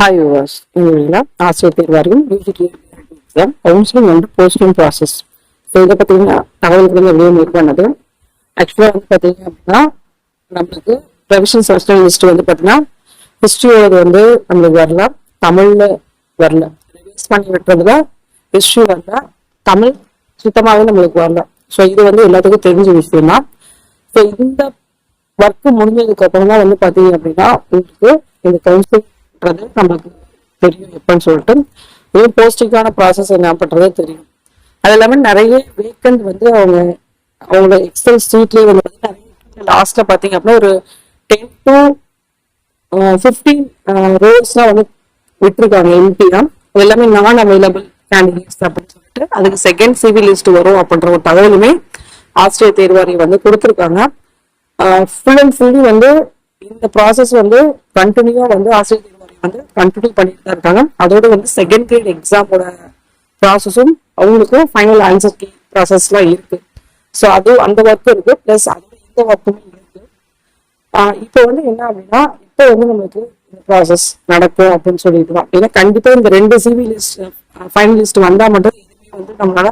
Hi yours இதில் ஆசிரியர் தேர்வாரியம் UGT exam counselling and posting process so இதை பார்த்தீங்கன்னா தகவல்கள் வந்து வெளியே மேக் பண்ணது ஆக்சுவலாக வந்து பார்த்தீங்க அப்படின்னா நம்மளுக்கு ப்ரொவிஷன் செமஸ்டர் லிஸ்ட் வந்து பார்த்தீங்கன்னா ஹிஸ்ட்ரியோட வந்து நம்மளுக்கு வரல. தமிழில் வரல. ரிலீஸ் பண்ணி விட்டுறதுல ஹிஸ்ட்ரி வரல. தமிழ் சுத்தமாகவே நம்மளுக்கு வரல. ஸோ இது வந்து எல்லாத்துக்கும் தெரிஞ்ச விஷயம் தான் ஸோ இந்த ஒர்க்கு முடிஞ்சதுக்கு அப்புறம் தான் வந்து பார்த்தீங்க அப்படின்னா உங்களுக்கு இந்த கவுன்சிலிங்ன்றது நமக்கு தெரியும் எப்பன்னு சொல்லிட்டு. இது போஸ்டிங்கான ப்ராசஸ் என்ன பண்ணுறதே தெரியும். அது இல்லாமல் நிறைய வேக்கண்ட் வந்து அவங்க அவங்களோட எக்ஸல் ஸ்ட்ரீட்லேயே வந்து நிறைய லாஸ்ட்ல பார்த்தீங்க அப்படின்னா ஒரு டென் டு ஃபிஃப்டீன் ரோல்ஸ்லாம் வந்து விட்டுருக்காங்க எம்பி தான். எல்லாமே நான் அவைலபிள் கேண்டிடேட்ஸ் அப்படின்னு சொல்லிட்டு அதுக்கு செகண்ட் சிவி லிஸ்ட் வரும் அப்படின்ற ஒரு தகவலுமே ஆசிரியர் தேர்வாரியம் வந்து கொடுத்துருக்காங்க. ஃபுல் அண்ட் ஃபுல்லி வந்து இந்த ப்ராசஸ் வந்து கண்டினியூவாக வந்து ஆசிரியர் வந்து கண்டினியூ பண்ணிட்டு தான் இருக்காங்க. அதோட வந்து செகண்ட் கிரேட் எக்ஸாமோட ப்ராசஸும் அவங்களுக்கும் ஃபைனல் ஆன்சர் கீ ப்ராசஸ்லாம் இருக்கு. ஸோ அது அந்த ஒர்க்கும் இருக்கு. ப்ளஸ் அதோட இந்த ஒர்க்குமே இருக்கு. இப்போ வந்து என்ன அப்படின்னா இப்போ வந்து நம்மளுக்கு இந்த ப்ராசஸ் நடக்கும் அப்படின்னு சொல்லிட்டு தான். ஏன்னா கண்டிப்பாக இந்த ரெண்டு சிவி லிஸ்ட் ஃபைனல் லிஸ்ட் வந்தால் மட்டும் எதுவுமே வந்து நம்மளால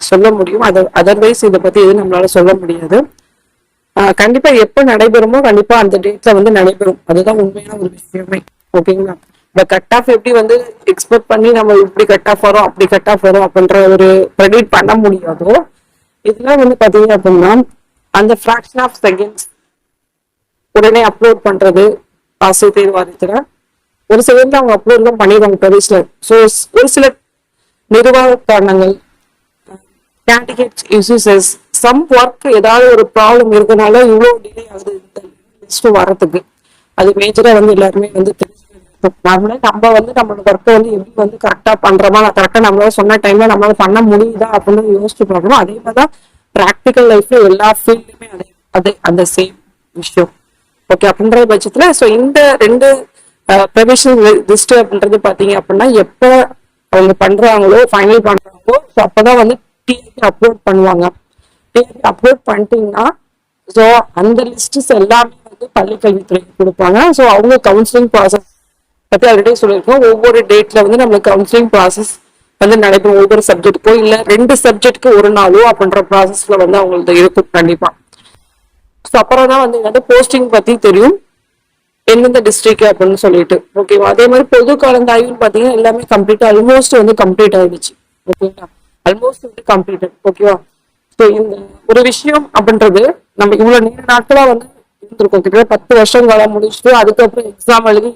சொல்ல முடியும். அது அதர்வைஸ் இதை பற்றி எதுவும் நம்மளால சொல்ல முடியாது. கண்டிப்பாக எப்போ நடைபெறுமோ கண்டிப்பாக அந்த டேட்டில் வந்து நடைபெறும். அதுதான் உண்மையான ஒரு விஷயமே. ஓகேங்களா? இந்த கட் ஆஃப் எப்படி வந்து எக்ஸ்பெக்ட் பண்ணி நம்ம இப்படி கட் ஆஃப் வரும் அப்படி கட் ஆஃப் வரும் அப்படின்ற ஒரு ப்ரெடிக்ட் பண்ண முடியாதோ இதெல்லாம் வந்து பாத்தீங்க அப்படின்னா அந்த ஃபிராக்ஷன் ஆஃப் செகண்ட்ஸ் உடனே அப்லோட் பண்றது ஆசிரியர் தேர்வாரத்தில் ஒரு சிலர் அவங்க அப்லோட் தான் பண்ணிடுவாங்க ப்ரொவிஸ்ல ஸோ ஒரு சில நிர்வாக காரணங்கள் கேண்டிடேட் யூசஸ் சம் ஒர்க் ஏதாவது ஒரு ப்ராப்ளம் இருக்கனால இவ்வளோ டிலே ஆகுது இந்த லிஸ்ட் வரதுக்கு அது மேஜராக வந்து எல்லாருமே வந்து நம்மளே நம்ம வந்து நம்மளோட ஒர்க்கை வந்து எப்படி வந்து கரெக்டாக பண்ணுறோமா கரெக்டாக நம்மளால சொன்ன டைம்ல நம்மளால பண்ண முடியுதா அப்படின்னு யோசிச்சு பார்க்கணும் அதே மாதிரி தான் ப்ராக்டிக்கல் லைஃப்ல எல்லா ஃபீல்டுமே அதே அதே அந்த சேம் விஷயம். ஓகே அப்படின்ற பட்சத்துல ஸோ இந்த ரெண்டு ப்ரொவிஷனல் லிஸ்ட் அப்படின்றது பார்த்தீங்க அப்படின்னா எப்போ அவங்க பண்றாங்களோ ஃபைனல் பண்ணுறாங்களோ ஸோ அப்பதான் வந்து டிஆர்பி அப்லோட் பண்ணுவாங்க. டிஆர்பி அப்லோட் பண்ணிட்டீங்கன்னா ஸோ அந்த லிஸ்ட்ஸ் எல்லாமே வந்து பள்ளிக்கல்வித்துறை கொடுப்பாங்க. ஸோ அவங்க கவுன்சிலிங் ப்ராசஸ் பத்தி ஆல்ரெடி சொல்லியிருக்கோம். ஒவ்வொரு டேட்ல வந்து நம்மளுக்கு கவுன்சிலிங் ப்ராசஸ் வந்து நடைபெறும். ஒவ்வொரு சப்ஜெக்ட்டுக்கோ இல்ல ரெண்டு சப்ஜெக்ட்க்கு ஒரு நாளோ அப்படின்ற ப்ராசஸ்ல வந்து அவங்களுக்கு இருக்கும் கண்டிப்பாக ஸோ அப்புறம் தான் வந்து என்னது? போஸ்டிங் பத்தி தெரியும். எந்தெந்த டிஸ்ட்ரிக்ட் அப்படின்னு சொல்லிட்டு. ஓகேவா அதே மாதிரி பொது கலந்தாய்வுன்னு பாத்தீங்கன்னா எல்லாமே கம்ப்ளீட் ஆல்மோஸ்ட் வந்து கம்ப்ளீட் ஆயிடுச்சு. ஓகேங்களா ஆல்மோஸ்ட் வந்து கம்ப்ளீட்டட் ஓகேவா ஸோ இந்த ஒரு விஷயம் அப்படின்றது நம்ம இவ்வளோ நீண்ட நாட்களா வந்து இருந்திருக்கோம் கிட்டத்தட்ட பத்து வருஷம் வேலை முடிச்சுட்டு அதுக்கப்புறம் எக்ஸாம் எழுதி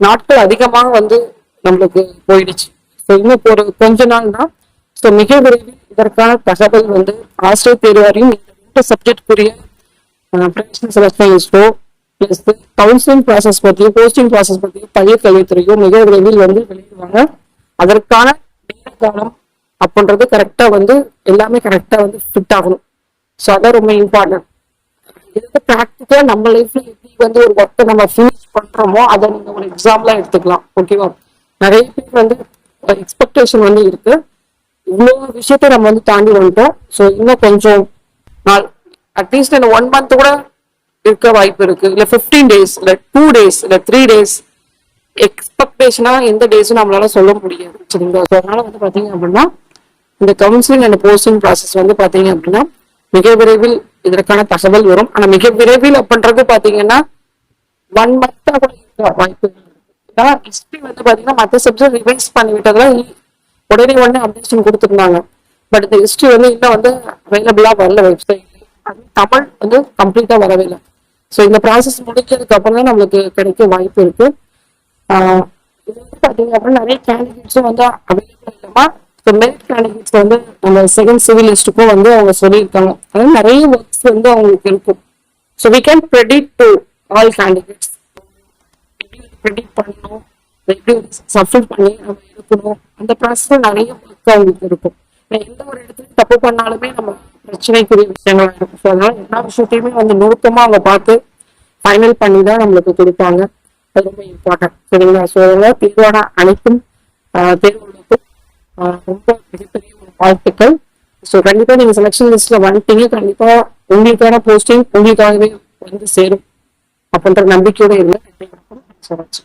நாட்கள் அதிகமாக வந்து நம்மளுக்கு போயிடுச்சு. ஸோ இன்னும் ஒரு கொஞ்ச நாள் தான் ஸோ மிக விரைவில் இதற்கான தகவல் வந்து ஆசிரியர் தேர்வாரையும் ரெண்டு சப்ஜெக்டுக்குரிய professional selection plus counselling process பற்றியும் போஸ்டிங் ப்ராசஸ் பற்றியும் பள்ளி கல்வித்துறையும் மிக விரைவில் வந்து வெளியிடுவாங்க. அதற்கான நேர காலம் அப்படின்றது கரெக்டாக வந்து எல்லாமே கரெக்டாக வந்து ஃபிட் ஆகணும். ஸோ அதான் ரொம்ப இம்பார்ட்டன்ட் இது வந்து ப்ராக்டிக்கலா நம்ம லைஃப்ல எப்படி வந்து ஒரு ஒர்க்கை நம்ம ஃபினிஷ் பண்றோமோ அதை நீங்க ஒரு எக்ஸாம்லாம் எடுத்துக்கலாம். ஓகேவா நிறைய பேர் வந்து எக்ஸ்பெக்டேஷன் வந்து இருக்கு. இவ்வளோ விஷயத்த நம்ம வந்து தாண்டி வந்துட்டோம். ஸோ இன்னும் கொஞ்சம் நாள் அட்லீஸ்ட் இந்த ஒன் மந்த் கூட இருக்க வாய்ப்பு இருக்கு. இல்ல ஃபிஃப்டீன் டேஸ் இல்ல டூ டேஸ் இல்ல த்ரீ டேஸ் எக்ஸ்பெக்டேஷனா எந்த டேஸும் நம்மளால சொல்ல முடியாது. சரிங்களா? ஸோ அதனால வந்து பாத்தீங்க அப்படின்னா இந்த கவுன்சிலிங் அண்ட் போஸ்டிங் ப்ராசஸ் வந்து பாத்தீங்க அப்படின்னா மிக விரைவில் இதற்கான தகவல் வரும். ஆனா மிக விரைவில் அப்படின்றது பாத்தீங்கன்னா ஒன் மந்தா கூட வாய்ப்பு வாய்ப்புகள் ஹிஸ்டரி வந்து பாத்தீங்கன்னா மற்ற சப்ஜெக்ட் ரிவைஸ் பண்ணி விட்டதுல உடனே உடனே அப்டேஷன் கொடுத்துருந்தாங்க. பட் இந்த ஹிஸ்டரி வந்து இன்னும் வந்து அவைலபிளா வரல வெப்சைட் தமிழ் வந்து கம்ப்ளீட்டா வரவே இல்லை. ஸோ இந்த ப்ராசஸ் முடிக்கிறதுக்கு அப்புறம் தான் நம்மளுக்கு கிடைக்க வாய்ப்பு இருக்கு. இது வந்து பாத்தீங்க அப்படின்னா நிறைய கேண்டிடேட்ஸும் வந்து அவைலபிள் இல்லாம ஸோ மெரிட் கேண்டிடேட்ஸ் வந்து நம்ம செகண்ட் சிவிலிஸ்டுக்கும் வந்து அவங்க சொல்லியிருக்காங்க. அதாவது நிறைய ஒர்க்ஸ் வந்து அவங்களுக்கு இருக்கும். So we can predict to all candidates எப்படி ப்ரெடிக்ட் பண்ணணும். எப்படி சப்மிட் பண்ணி நம்ம இருக்கணும் அந்த ப்ராசஸ் நிறைய ஒர்க் அவங்களுக்கு இருக்கும். எந்த ஒரு இடத்துல தப்பு பண்ணாலுமே நம்ம பிரச்சனைக்குரிய விஷயங்களா இருக்கும். ஸோ அதனால எல்லா விஷயத்தையுமே வந்து நுணுக்கமாக அவங்க பார்த்து ஃபைனல் பண்ணி தான் நம்மளுக்கு கொடுப்பாங்க. அது ரொம்ப இம்பார்ட்டன்ட் சரிங்களா? ஸோ அதனால தேர்வான அனைத்தும் தேர்வுகளுக்கும் ரொம்ப மிகப்பெரிய ஒரு வாழ்த்துக்கள். ஸோ கண்டிப்பா நீங்க செலெக்ஷன் லிஸ்ட்ல வந்துட்டீங்க. கண்டிப்பா உங்களுக்கான போஸ்டிங் உங்களுக்காகவே வந்து சேரும். அப்படின்ற நம்பிக்கையோட இருங்க. நன்றி